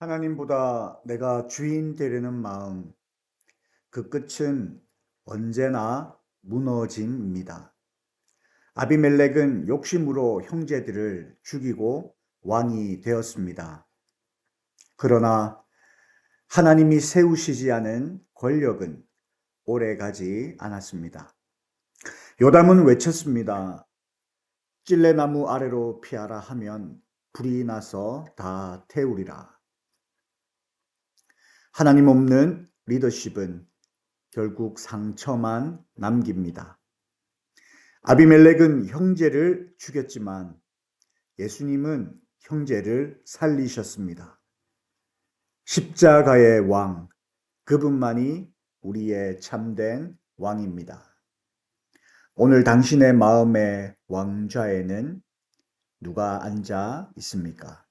하나님보다 내가 주인 되려는 마음, 그 끝은 언제나 무너짐입니다. 아비멜렉은 욕심으로 형제들을 죽이고 왕이 되었습니다. 그러나 하나님이 세우시지 않은 권력은 오래 가지 않았습니다. 요담은 외쳤습니다. 찔레나무 아래로 피하라 하면 불이 나서 다 태우리라. 하나님 없는 리더십은 결국 상처만 남깁니다. 아비멜렉은 형제를 죽였지만 예수님은 형제를 살리셨습니다. 십자가의 왕, 그분만이 우리의 참된 왕입니다. 오늘 당신의 마음의 왕좌에는 누가 앉아 있습니까?